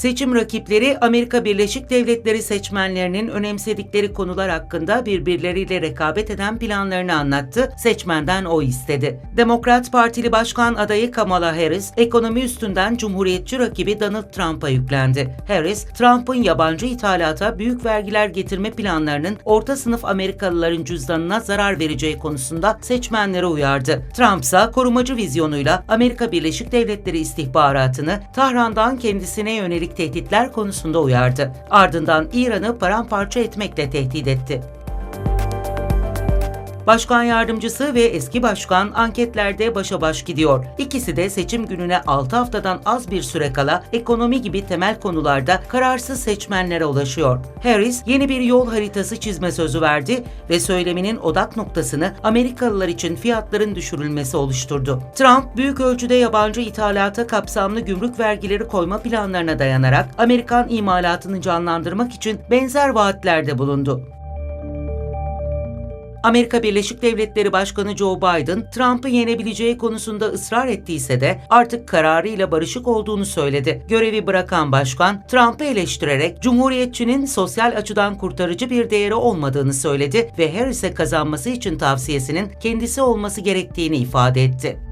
Seçim rakipleri Amerika Birleşik Devletleri seçmenlerinin önemsedikleri konular hakkında birbirleriyle rekabet eden planlarını anlattı, seçmenden oy istedi. Demokrat Partili Başkan adayı Kamala Harris, ekonomi üstünden Cumhuriyetçi rakibi Donald Trump'a yüklendi. Harris, Trump'ın yabancı ithalata büyük vergiler getirme planlarının orta sınıf Amerikalıların cüzdanına zarar vereceği konusunda seçmenlere uyardı. Trump ise korumacı vizyonuyla Amerika Birleşik Devletleri istihbaratını Tahran'dan kendisine yönelik tehditler konusunda uyardı. Ardından İran'ı paramparça etmekle tehdit etti. Başkan yardımcısı ve eski başkan anketlerde başa baş gidiyor. İkisi de seçim gününe 6 haftadan az bir süre kala ekonomi gibi temel konularda kararsız seçmenlere ulaşıyor. Harris yeni bir yol haritası çizme sözü verdi ve söyleminin odak noktasını Amerikalılar için fiyatların düşürülmesi oluşturdu. Trump büyük ölçüde yabancı ithalata kapsamlı gümrük vergileri koyma planlarına dayanarak Amerikan imalatını canlandırmak için benzer vaatlerde bulundu. Amerika Birleşik Devletleri Başkanı Joe Biden, Trump'ı yenebileceği konusunda ısrar ettiyse de artık kararıyla barışık olduğunu söyledi. Görevi bırakan başkan, Trump'ı eleştirerek Cumhuriyetçinin sosyal açıdan kurtarıcı bir değeri olmadığını söyledi ve Harris'e kazanması için tavsiyesinin kendisi olması gerektiğini ifade etti.